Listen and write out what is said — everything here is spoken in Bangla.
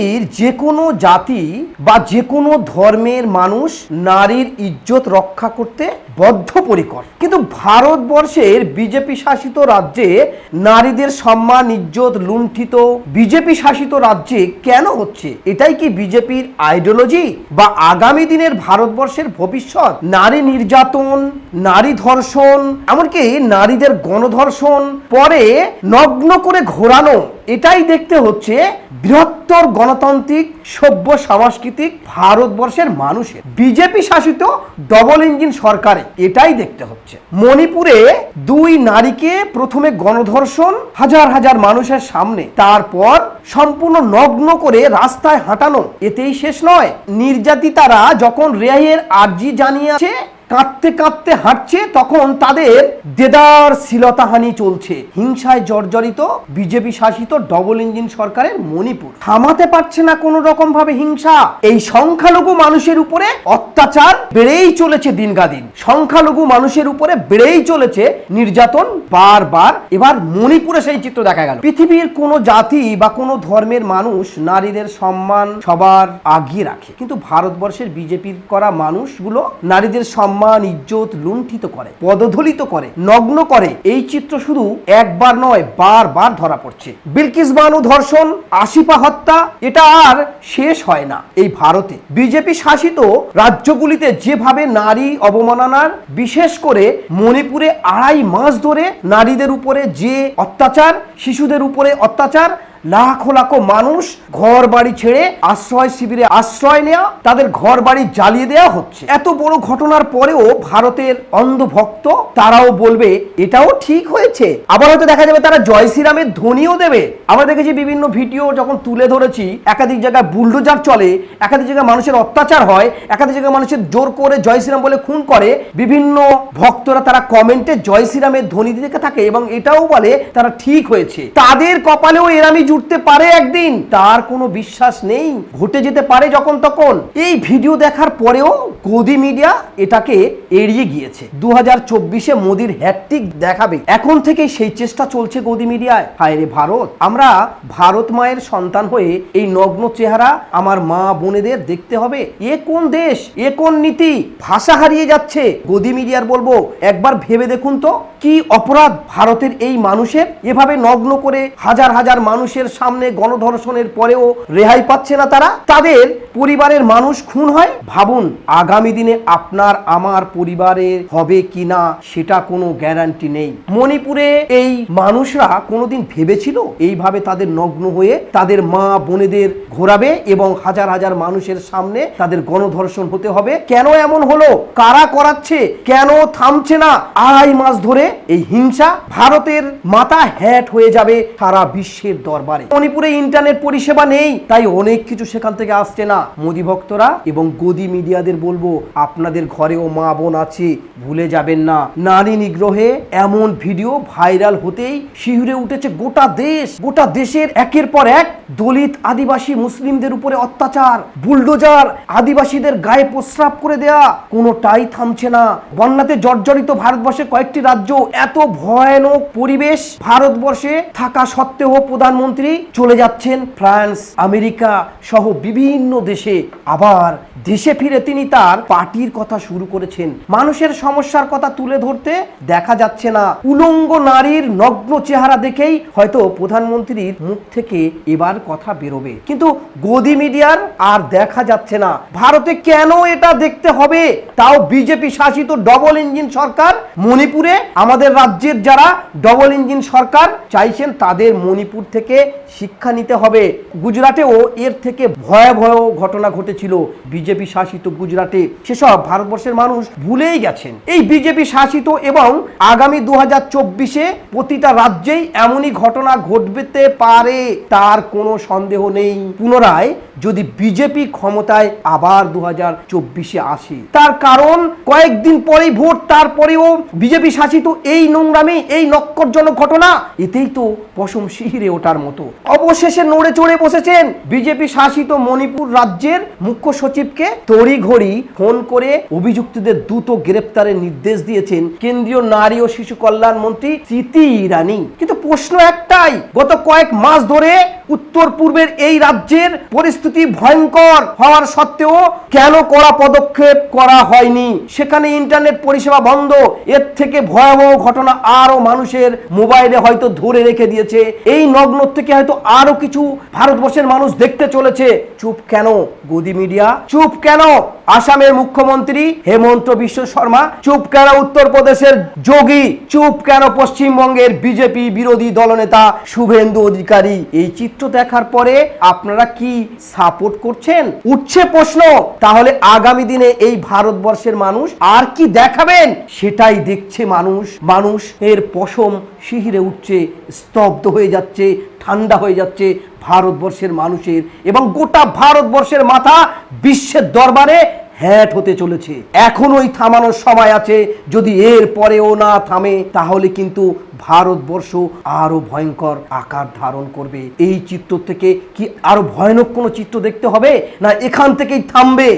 পৃথিবীর যে কোনো জাতি বা যে কোনো ধর্মের মানুষ নারীর ইজ্জত রক্ষা করতে বদ্ধপরিকর। কিন্তু ভারতবর্ষের বিজেপি শাসিত রাজ্যে নারীদের সম্মান, ইজ্জত লুণ্ঠিত বিজেপি শাসিত রাজ্যে কেন হচ্ছে? এটাই কি বিজেপির আইডিওলজি? বা আগামী দিনের ভারতবর্ষের ভবিষ্যৎ? নারী নির্যাতন, নারী ধর্ষণ, এমনকি নারীদের গণধর্ষণ, পরে নগ্ন করে ঘোরানো এটাই দেখতে হচ্ছে বৃহত্তর গণতান্ত্রিক, সভ্য সাংস্কৃতিক ভারতবর্ষের মানুষের। বিজেপি শাসিত ডবল ইঞ্জিন সরকারে এটাই দেখতে হচ্ছে। মণিপুরে দুই নারীকে প্রথমে গণধর্ষণ, হাজার হাজার মানুষের সামনে, তারপর সম্পূর্ণ নগ্ন করে রাস্তায় হাঁটানো। এতেই শেষ নয়। নির্যাতিতারা যখন রেহের আর্জি জানিয়েছে কাঁদতে কাঁদতে হাঁটছে, তখন তাদের দেদার শিলতাহানি চলছে। হিংসায় জর্জরিত বিজেপি শাসিত ডবল ইঞ্জিন সরকারের মণিপুর। থামাতে পারছে না কোনো রকম ভাবে হিংসা। এই সংখ্যালঘু মানুষের উপরে অত্যাচার বেড়েই চলেছে দিনগাদিন। সংখ্যালঘু মানুষের উপরে বেড়েই চলেছে নির্যাতন বারবার। এবার মণিপুরে সেই চিত্র দেখা গেল। পৃথিবীর কোনো জাতি বা কোনো ধর্মের মানুষ নারীদের সম্মান সবার আগিয়ে রাখে। কিন্তু ভারতবর্ষের বিজেপির করা মানুষগুলো নারীদের সম্মান ইজ্জত লুণ্ঠিত করে, পদধলিত করে, নগ্ন করে। এই চিত্র শুধু একবার নয়, বারবার ধরা পড়ছে। বিলকিস বানু ধর্ষণ আশিপা হত্যা, এটা আর শেষ হয় না এই ভারতে। বিজেপি শাসিত রাজ্যগুলিতে যেভাবে নারী অবমাননার, বিশেষ করে মণিপুরে আড়াই মাস ধরে নারীদের উপরে যে অত্যাচার, শিশুদের উপরে অত্যাচার লাখো লাখো মানুষ ঘর বাড়ি ছেড়ে আশ্রয় শিবিরে আশ্রয় নেওয়া তাদের ঘর বাড়ি জ্বালিয়ে দেওয়া হচ্ছে। এত বড় ঘটনার পরেও ভারতের অন্ধভক্ত, তারাও বলবে, এটাও ঠিক হয়েছে। আবার হয়তো দেখা যাবে তারা জয় শ্রীরামের ধ্বনিও দেবে। আমরা দেখেছি বিভিন্ন ভিডিও যখন তুলে ধরেছি, একাধিক জায়গায় বুলডোজার চলে, একাধিক জায়গায় মানুষের অত্যাচার হয়, একাধিক জায়গায় মানুষের জোর করে জয় শ্রীরাম বলে খুন করে, বিভিন্ন ভক্তরা তারা কমেন্টে জয় শ্রীরামের ধ্বনি দিতে থাকে এবং এটাও বলে তারা ঠিক হয়েছে। তাদের কপালেও এরামি জুটতে পারে একদিন। তার কোনো বিশ্বাস নেই, ঘটে যেতে পারে যখন তখন। এই ভিডিও দেখার পরেও গদি মিডিয়া এটাকে এড়িয়ে গিয়েছে। দু হাজার চব্বিশে মোদির হ্যাট্রিক দেখাবে। এখন থেকে সেই চেষ্টা চলছে গদি মিডিয়ায়। হায় রে ভারত, আমরা ভারত মায়ের সন্তান হয়ে এই নগ্ন চেহারা আমার মা বোনেদের দেখতে হবে। এ কোন দেশ, এ কোন নীতি? ভাষা হারিয়ে যাচ্ছে। গদি মিডিয়ার বলব, একবার ভেবে দেখুন তো, কি অপরাধ ভারতের এই মানুষের? এভাবে নগ্ন করে হাজার হাজার মানুষের সামনে গণধর্ষণের পরেও রেহাই পাচ্ছে না তারা। তাদের পরিবারের মানুষ খুন হয়। ভাবুন, আগামী দিনে আপনার আমার পরিবারের হবে কি না, সেটা কোনো গ্যারান্টি নেই। মণিপুরে এই মানুষরা কোনোদিন ভেবেছিল? এইভাবে তাদের নগ্ন হয়ে তাদের মা বোনেদের ঘোরাবে এবং হাজার হাজার মানুষের সামনে তাদের গণধর্ষণ হতে হবে। কেন এমন হলো? কারা করাচ্ছে? কেন থামছে না? আড়াই মাস ধরে এই হিংসা ভারতের মাথা হ্যাট হয়ে যাবে সারা বিশ্বের দরবারে। মণিপুরে ইন্টারনেট পরিষেবা নেই, তাই অনেক কিছু সেখান থেকে আসছে না। মোদি ভক্তরা এবং গদি মিডিয়াদের বলব, আপনাদের ঘরেও মা বোন আছে, ভুলে যাবেন না। নারী নিগ্রহে এমন ভিডিও ভাইরাল হতেই শিহুরে উঠেছে গোটা দেশ। গোটা দেশের একের পর এক দলিত আদিবাসী মুসলিমদের উপরে অত্যাচার, বুলডোজার আদিবাসীদের গায়ে প্রস্রাব করে দেয়া, কোনোটাই থামছে না। বন্যাতে জর্জরিত ভারতবর্ষের কয়েকটি রাজ্য, এত ভয়ানক পরিবেশ ভারতবর্ষে থাকা সত্ত্বেও প্রধানমন্ত্রী চলে যাচ্ছেন ফ্রান্স, আমেরিকা সহ বিভিন্ন দেশে। আবার দেশে ফিরে তিনি তার পার্টির কথা শুরু করেছেন। মানুষের সমস্যার কথা তুলে ধরতে দেখা যাচ্ছে না। উলঙ্গ নারীর নগ্ন চেহারা দেখেই হয়তো প্রধানমন্ত্রীর মুখ থেকে এবার কথা বেরোবে। কিন্তু গদি মিডিয়ার আর দেখা যাচ্ছে না। ভারতে কেন এটা দেখতে হবে? তাও বিজেপি শাসিত ডবল ইঞ্জিন সরকার মণিপুরে। আমাদের রাজ্যের যারা ডবল ইঞ্জিন সরকার, চাইছেন তাদের মণিপুর থেকে শিক্ষা নিতে হবে। গুজরাটেও এর থেকে ভয়াবহ ঘটনা ঘটেছিল। বিজেপি শাসিত গুজরাটে সেসব ভারতবর্ষের মানুষ ভুলেই গেছেন। এই বিজেপি শাসিত এবং আগামী দু হাজার চব্বিশে প্রতিটা রাজ্যেই এমনই ঘটনা ঘটবেতে পারে, তার কোনো সন্দেহ নেই। পুনরায় যদি বিজেপি ক্ষমতায় আবার দু হাজার চব্বিশে আসে। তার কারণ কয়েকদিন পরেই ভোট, তারপরেও বিজেপি শাসিত এই নোংরামি, এই নক্করজনক ঘটনা, এতেই তো পশম শিহিরে ওঠার মতো। অবশেষে নড়ে চড়ে বসেছেন বিজেপি শাসিত মণিপুর রাজ্যের মুখ্য সচিবকে তড়িঘড়ি ফোন করে অভিযুক্তদের দ্রুত গ্রেপ্তারের নির্দেশ দিয়েছেন কেন্দ্রীয় নারী ও শিশু কল্যাণ মন্ত্রী স্মৃতি ইরানি। কিন্তু প্রশ্ন একটাই, গত কয়েক মাস ধরে উত্তর পূর্বের এই রাজ্যের পরিস্থিতি ভয়ঙ্কর হওয়ার সত্ত্বেও কেন কড়া পদক্ষেপ করা হয়নি? সেখানে ইন্টারনেট পরিষেবা বন্ধ, এর থেকে ভয়াবহ ঘটনা আরও মানুষের মোবাইলে হয়তো ধরে রেখে দিয়েছে। এই নগ্ন থেকে হয়তো আরও কিছু ভারতবর্ষের মানুষ দেখতে চলেছে। চুপ কেন, গদি মিডিয়া? চুপ কেন? আসামের মুখ্যমন্ত্রী হেমন্ত বিশ্ব শর্মা, চুপ কেন উত্তরপ্রদেশের যোগী, চুপ কেন পশ্চিমবঙ্গের বিজেপি বিরোধী দলনেতা শুভেন্দু অধিকারী? এই চিত্র দেখার পরে আপনারা কি সাপোর্ট করছেন? উঠছে প্রশ্ন, তাহলে আগামী দিনে এই ভারতবর্ষের মানুষ আর কি দেখাবেন? সেটাই দেখছে মানুষ। মানুষ এর পশম শিহিরে উঠছে, স্তব্ধ হয়ে যাচ্ছে, ঠান্ডা হয়ে যাচ্ছে ভারতবর্ষের মানুষের এবং গোটা ভারতবর্ষের মাথা বিশ্বের দরবারে হ্যাট হতে চলেছে। এখনোই থামানোর সময় আছে। যদি এর পরেও না থামে, তাহলে কিন্তু ভারতবর্ষ আরও ভয়ঙ্কর আকার ধারণ করবে। এই চিত্র থেকে কি আরও ভয়ানক কোনো চিত্র দেখতে হবে? না এখান থেকেই থামবে?